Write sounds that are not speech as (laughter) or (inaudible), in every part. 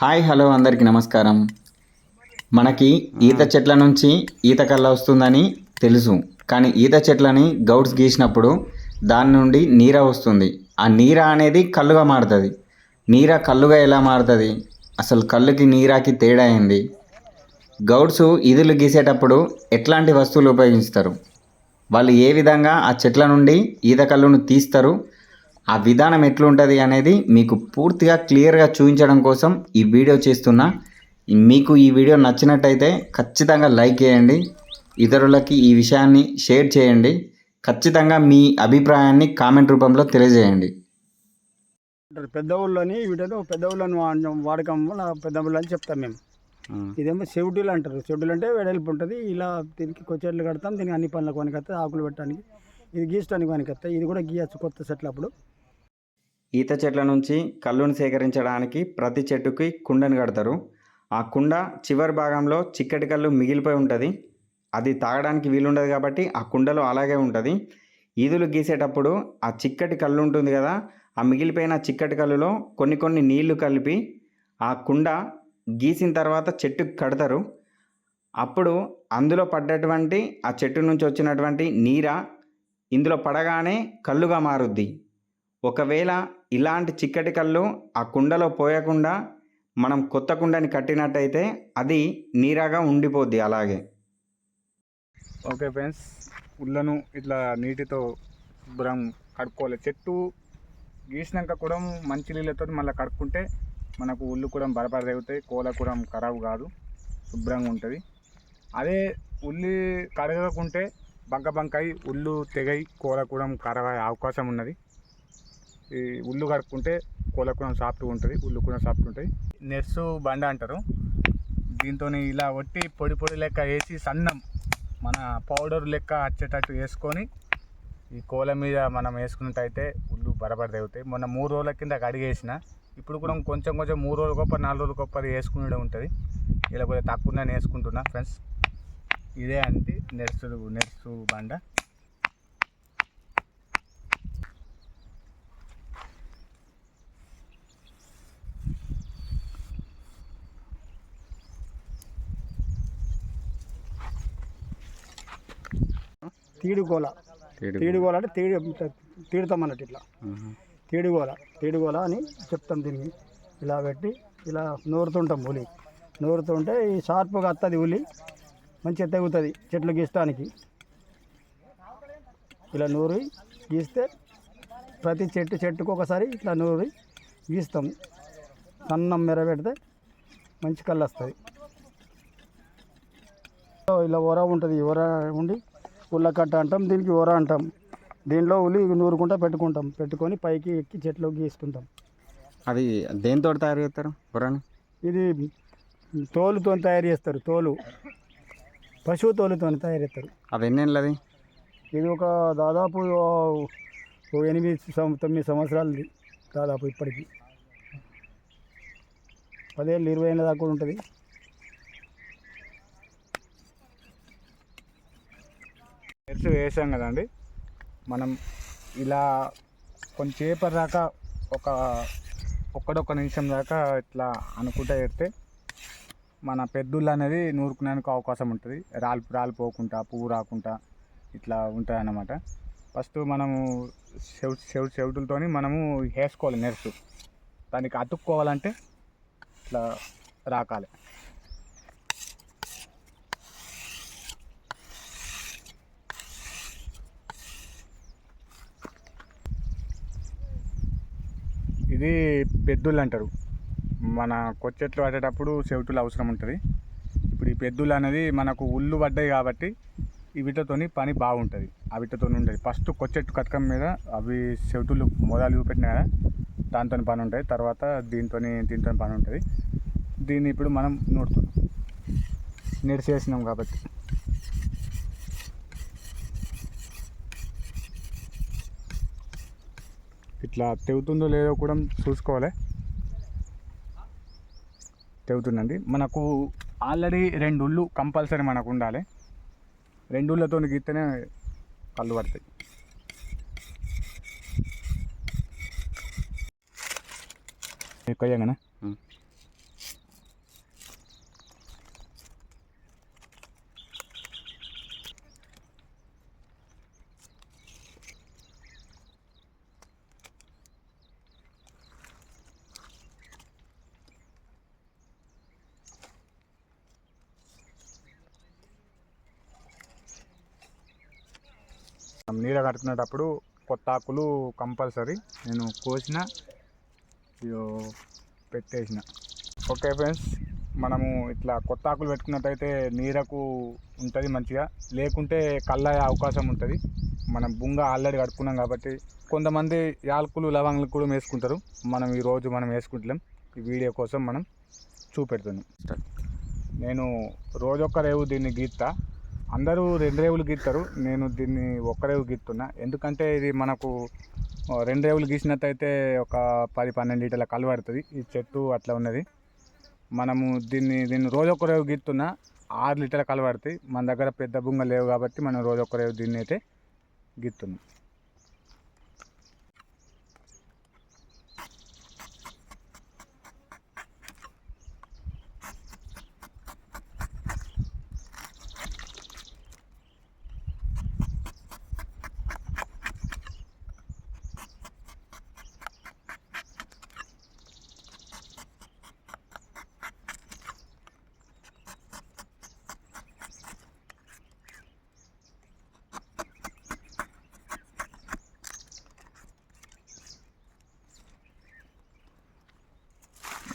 Hi hello అందరికీ నమస్కారం. మనకి ఈత చెట్ల నుంచి ఈత కళ్ళ వస్తుందని తెలుసు. కానీ ఈత చెట్లని గౌడ్స్ గీసినప్పుడు దాని నుండి నీర వస్తుంది. ఆ నీర అనేది కళ్ళుగా మారుతుంది. నీర కళ్ళుగా ఎలా మారుతుంది? అసలు కళ్ళుకి నీరాకి తేడా ఏంది? గౌడ్స్ ఈదులు గీసేటప్పుడు ఎట్లాంటి వస్తువులు ఉపయోగిస్తారు? వాళ్ళు ఏ విధంగా ఆ చెట్ల నుండి ఈత కళ్ళును తీస్తారు? ఆ విధానం ఎట్లుంటుంది అనేది మీకు పూర్తిగా క్లియర్గా చూపించడం కోసం ఈ వీడియో చేస్తున్నా. మీకు ఈ వీడియో నచ్చినట్టయితే ఖచ్చితంగా లైక్ చేయండి. ఇతరులకి ఈ విషయాన్ని షేర్ చేయండి. ఖచ్చితంగా మీ అభిప్రాయాన్ని కామెంట్ రూపంలో తెలియజేయండి. పెద్ద ఊళ్ళోని వీటిలో పెద్ద ఊళ్ళని వాడకం వల్ల పెద్ద ఊళ్ళో అని చెప్తాం మేము. ఇదేమో చెవిటీలు అంటారు. చెవిటీలు అంటే వెడల్పు ఉంటుంది. ఇలా దీనికి కొచ్చెట్లు కడతాం. దీనికి అన్ని పనులకు పనికొస్తాయి ఆకులు పెట్టడానికి ఇది గీసడానికి పనికొస్తాయి ఇది కూడా గీయచ్చు కొత్త చెట్లు అప్పుడు ఈత చెట్ల నుంచి కళ్ళును సేకరించడానికి ప్రతి చెట్టుకి కుండను కడతారు. ఆ కుండ చివరి భాగంలో చిక్కటి కళ్ళు మిగిలిపోయి ఉంటుంది. అది తాగడానికి వీలుండదు కాబట్టి ఆ కుండలో అలాగే ఉంటుంది. ఈదులు గీసేటప్పుడు ఆ చిక్కటి కళ్ళు ఉంటుంది కదా ఆ మిగిలిపోయిన చిక్కటి కళ్ళులో కొన్ని కొన్ని నీళ్ళు కలిపి ఆ కుండ గీసిన తర్వాత చెట్టుకు కడతారు. అప్పుడు అందులో పడ్డటువంటి ఆ చెట్టు నుంచి వచ్చినటువంటి నీర ఇందులో పడగానే కళ్ళుగా మారుద్ది. ఒకవేళ ఇలాంటి చిక్కటి కళ్ళు ఆ కుండలో పోయకుండా మనం కొత్త కుండని కట్టినట్టయితే అది నీరాగా ఉండిపోద్ది అలాగే. ఓకే ఫ్రెండ్స్ ఉళ్ళను ఇట్లా నీటితో శుభ్రం కడుక్కోవాలి. చెట్టు గీసినాక కూడా మంచి నీళ్ళతో మళ్ళీ కడుక్కుంటే మనకు ఉళ్ళు కూడా బరబర తగ్గుతాయి కోల కూడా ఖరాబ్ కాదు శుభ్రంగా ఉంటుంది. అదే ఉల్లి కడగకుంటే బంక బంకై ఉళ్ళు తెగై కోల కూడా ఖరాబ్ అయ్యే అవకాశం ఉన్నది. ఈ ఉల్లు కడుక్కుంటే కోల కూడా సాఫ్ట్గా ఉంటుంది ఉల్లు కూడా సాఫ్ట్ ఉంటుంది. నెర్సు బండ అంటారు. దీంతో ఇలా ఒట్టి పొడి పొడి లెక్క వేసి సన్నం మన పౌడర్ లెక్క వచ్చేటట్టు వేసుకొని ఈ కోల మీద మనం వేసుకున్నట్టయితే ఉల్లు బరబర తగ్గుతాయి మొన్న మూడు రోజుల కింద కడిగేసిన. ఇప్పుడు కూడా కొంచెం కొంచెం మూడు రోజుల గొప్ప నాలుగు రోజుల గొప్ప వేసుకునే ఉంటుంది. ఇలా కొద్దిగా తక్కువ నేను వేసుకుంటున్నా ఫ్రెండ్స్. ఇదే అండి నెర్సు నెర్సు బండ. తీడుగోల తీడుగోల అంటే తీడి తీడుతాం అన్నట్టు ఇట్లా. తీడుగోల తీడుగోల అని చెప్తాం దీనికి ఇలా పెట్టి ఇలా నూరుతుంటాం ఉలి. నూరుతుంటే ఈ షార్ప్గా వస్తుంది ఉలి మంచిగా తెగుతుంది చెట్లు గీయడానికి ఇలా నూరి గీస్తే ప్రతి చెట్టు చెట్టుకు ఒకసారి ఇట్లా నూరి గీస్తాం. సన్నం మెర పెడితే మంచి కళ్ళు వస్తుంది ఇలా ఒర ఉంటుంది ఈ ఒర ఉండి ఉల్లకట్ట అంటాం దీనికి ఒర అంటాం. దీనిలో ఉలి నూరుకుంటా పెట్టుకుంటాం. పెట్టుకొని పైకి ఎక్కి చెట్లు గీసుకుంటాం. అది దేంతో తయారు చేస్తారు బుర్రని? ఇది తోలుతో తయారు చేస్తారు తోలు. పశువు తోలుతో తయారు చేస్తారు. అది ఎన్నేళ్ళది ఇది ఒక దాదాపు ఓ ఎనిమిది సం- తొమ్మిది సంవత్సరాలది దాదాపు ఇప్పటికి. పదేళ్ళు ఇరవై ఏళ్ళ దాకా కూడా ఉంటుంది. వేసాం కదండి. మనం ఇలా కొంచెంసేపటి దాకా ఒక ఒక్కడొక్క నిమిషం దాకా ఇట్లా అనుకుంటా పెడితే మన పెద్దుళ్ళు అనేది నూరుకునేందుకు అవకాశం ఉంటుంది. రాలి రాలిపోకుండా పువ్వు రాకుండా ఇట్లా ఉంటుంది అన్నమాట ఫస్ట్ మనము చెవి చెవు చెవిటులతోని మనము వేసుకోవాలి నెర్సు దానికి అతుక్కోవాలంటే ఇట్లా రాకాలి. ఇది పెద్దులు అంటారు. మన కొచ్చెట్లు పట్టేటప్పుడు చెవిటులు అవసరం ఉంటుంది. ఇప్పుడు ఈ పెద్దులు అనేది మనకు ఉల్లు పడ్డాయి కాబట్టి ఈ వీటితోని పని బాగుంటుంది. ఆ వీటితో ఉండేది. ఫస్ట్ కొచ్చెట్టు కటకం మీద అవి చెవిటులు మొదలు చూపెట్టినా కదా దాంతో పని ఉంటుంది. తర్వాత దీంతో దీంతో పని ఉంటుంది. దీన్ని ఇప్పుడు మనం నూడుతున్నాం నెడిసేసినాం కాబట్టి. ఇట్లా తెగుతుందో లేదో కూడా చూసుకోవాలి. తెగుతుందండి. మనకు ఆల్రెడీ రెండు ఉళ్ళు కంపల్సరీ మనకు ఉండాలి. రెండు ఉళ్ళతో గీతనే కళ్ళు పడతాయి. కొయ్యంగానే? నీడ కడుతున్నప్పుడు కొత్త ఆకులు కంపల్సరీ నేను కోసిన పెట్టేసిన. ఓకే ఫ్రెండ్స్ మనము ఇట్లా కొత్త ఆకులు పెట్టుకున్నట్టయితే నీరకు ఉంటుంది మంచిగా. లేకుంటే కళ్ళయ్యే అవకాశం ఉంటుంది. మనం బుంగ ఆల్రెడీ కట్టుకున్నాం కాబట్టి కొంతమంది యాలకులు లవంగులు కూడా వేసుకుంటారు మనం ఈరోజు మనం వేసుకుంటలేం. ఈ వీడియో కోసం మనం చూపెడుతున్నాం. నేను రోజొక్క రేవు దీన్ని గీత అందరూ రెండు రేవులు గీస్తారు నేను దీన్ని ఒక్క రేవు గీస్తున్నా ఎందుకంటే ఇది మనకు రెండు రేవులు గీసినట్టయితే ఒక పది పన్నెండు లీటర్ల కలబడుతుంది ఈ చెట్టు అట్లా ఉన్నది. మనము దీన్ని దీన్ని రోజు ఒక రేవు గీస్తున్నా ఆరు లీటర్ల కలబడతాయి మన దగ్గర పెద్ద బుంగ లేవు కాబట్టి మనం రోజు ఒక రేవు దీన్ని అయితే గీస్తున్నాం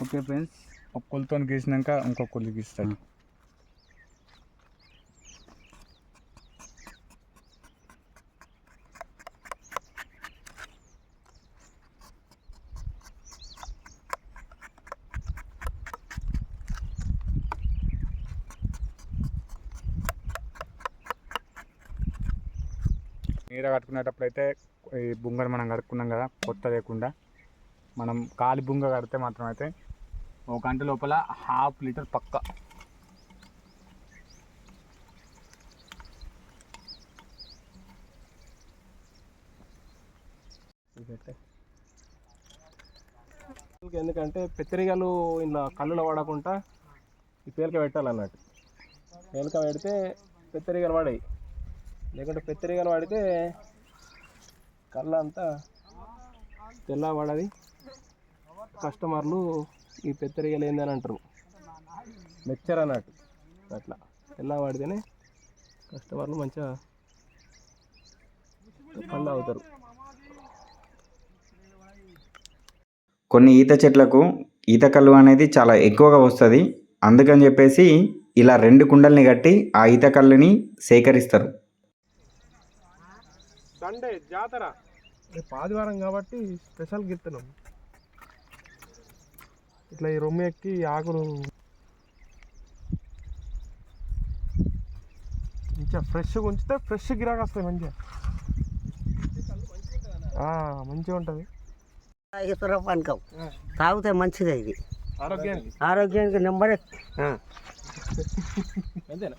ఓకే ఫ్రెండ్స్. ఒక కొలతో గీసినాక ఇంకో కొలు గీస్తాను నీర కట్టుకునేటప్పుడు అయితే ఈ బుంగను మనం కడుక్కున్నాం కదా కొత్త లేకుండా. మనం కాలి బుంగ కడితే మాత్రం అయితే ఒక గంట లోపల హాఫ్ లీటర్ పక్క. ఎందుకంటే పెత్తరిగలు ఇలా కళ్ళులో పడకుండా ఈ పేలిక పెట్టాలన్నట్టు. పేలిక పెడితే పెత్తరిగలు పడాయి. లేకుంటే పెత్తరిగలు పడితే కళ్ళంతా తెల్ల పడది. కస్టమర్లు ఈ పెత్తరిగలు ఏందని అంటారు. మెచ్చర్ అన్నట్టు అట్లా. తెల్ల పడితేనే కస్టమర్లు మంచిగా కళ్ళు అవుతారు. కొన్ని ఈత చెట్లకు ఈత కళ్ళు అనేది చాలా ఎక్కువగా వస్తుంది. అందుకని చెప్పేసి ఇలా రెండు కుండల్ని కట్టి ఆ ఈత కళ్ళుని సేకరిస్తారు. సండే జాతర. రేపు ఆదివారం కాబట్టి స్పెషల్ గిత్తనం ఇట్లా ఈ రొమ్ము ఎక్కి ఆకులు మంచిగా ఫ్రెష్గా ఉంచితే ఫ్రెష్ గిరాక వస్తాయి మంచిగా. మంచిగా ఉంటుంది. పానకం. తాగితే మంచిదే ఇది. ఆరోగ్యానికి. ఆరోగ్యానికి నెంబర్. (laughs) అంతేనా?